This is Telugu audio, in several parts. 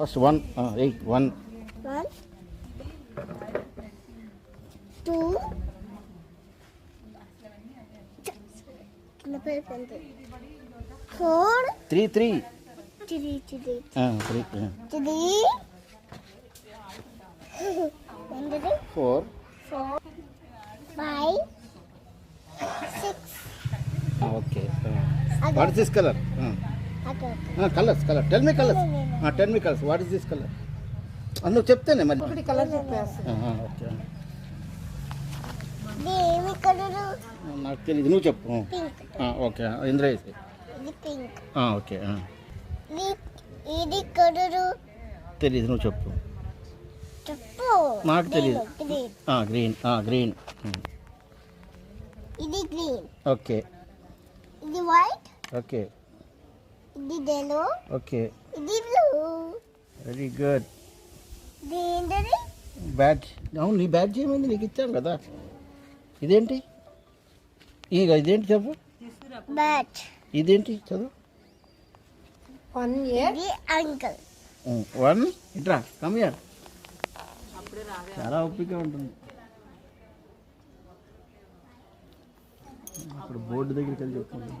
First one, uh, eight, one. One. Two. Four. Three, three. Three, three. Uh, three, uh. three. Four. Four. Five. Six. Okay. Uh, what is this color? Uh. Colors color tell me colors tell me colors what is this color అందుకు చెప్తేనే మరి. ఒకటి కలర్ ఓకే. నాకు తెలియదు నువ్వు చెప్పు. ఓకే. ఇంద్ర వేసి. ఓకే ఇది ఇది కలరు తెలియదు నువ్వు చెప్పు. చెప్పు. నాకు తెలీదు. గ్రీన్ గ్రీన్ గ్రీన్ ఇది గ్రీన్ ఓకే. ఇది వైట్ ఓకే. ఇది yellow ఓకే. ఇది బ్లూ వెరీ గుడ్ ఇది ఏంటది బ్యాడ్జ్ అవును నీ బ్యాడ్జ్ ఏమైంది నీకు ఇచ్చాం కదా. ఇదేంటి? ఇక ఇదేంటి చెప్పు? బ్యాట్ ఇదేంటి? చదువు. వన్ ఇయర్ ఇది అంకల్ వన్ ఇట్రా కమియర్ చాలా ఓపిక ఉంటుంది. అక్కడ బోర్డు దగ్గరికి వెళ్ళి చెప్తుంది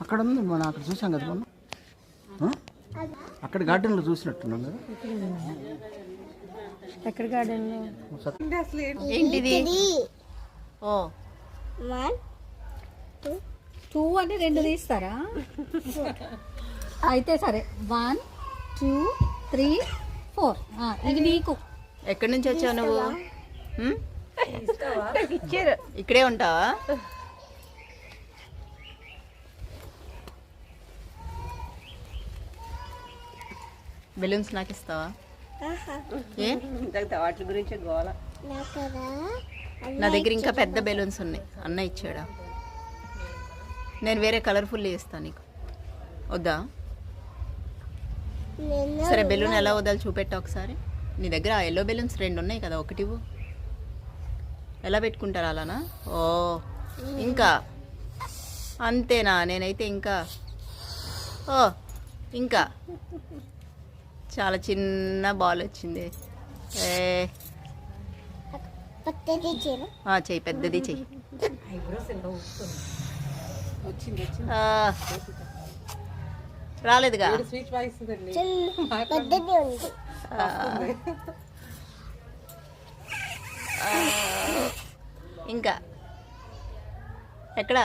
అక్కడ ఉంది మనం అక్కడ చూసాం కదా మనం. ఆ? అక్కడ గార్డెన్లో చూసినట్టున్నాం కదా. ఎక్కడ గార్డెన్? లో ఒకసారి ఏంటిది? ఇది. ఓ. వన్ టూ అని రెండు తీస్తారా? అయితే సరే. వన్ టూ త్రీ ఫోర్ ఇది నీకు. ఎక్కడి నుంచి వచ్చావు నువ్వు? ఇక్కడే ఉంటావా? బెలూన్స్ నాకు ఇస్తావా ఏ? నాకదా? నా దగ్గర ఇంకా పెద్ద బెలూన్స్ ఉన్నాయి. అన్న ఇచ్చాడా? నేను వేరే కలర్ఫుల్ ఇస్తాను నీకు. వద్దా? సరే బెలూన్ ఎలా వదాలి చూపెట్టా ఒకసారి. నీ దగ్గర ఆ ఎల్లో బెలూన్స్ రెండు ఉన్నాయి కదా ఒకటి ఇవ్వు. ఎలా పెట్టుకుంటారు అలానా? ఓ ఇంకా. అంతేనా? నేనైతే ఇంకా. ఓ ఇంకా. చాలా చిన్న బాల్ వచ్చింది. చెయ్యి పెద్దది చెయ్యి. ఆ, రాలేదుగా. ఇంకా. ఎక్కడ?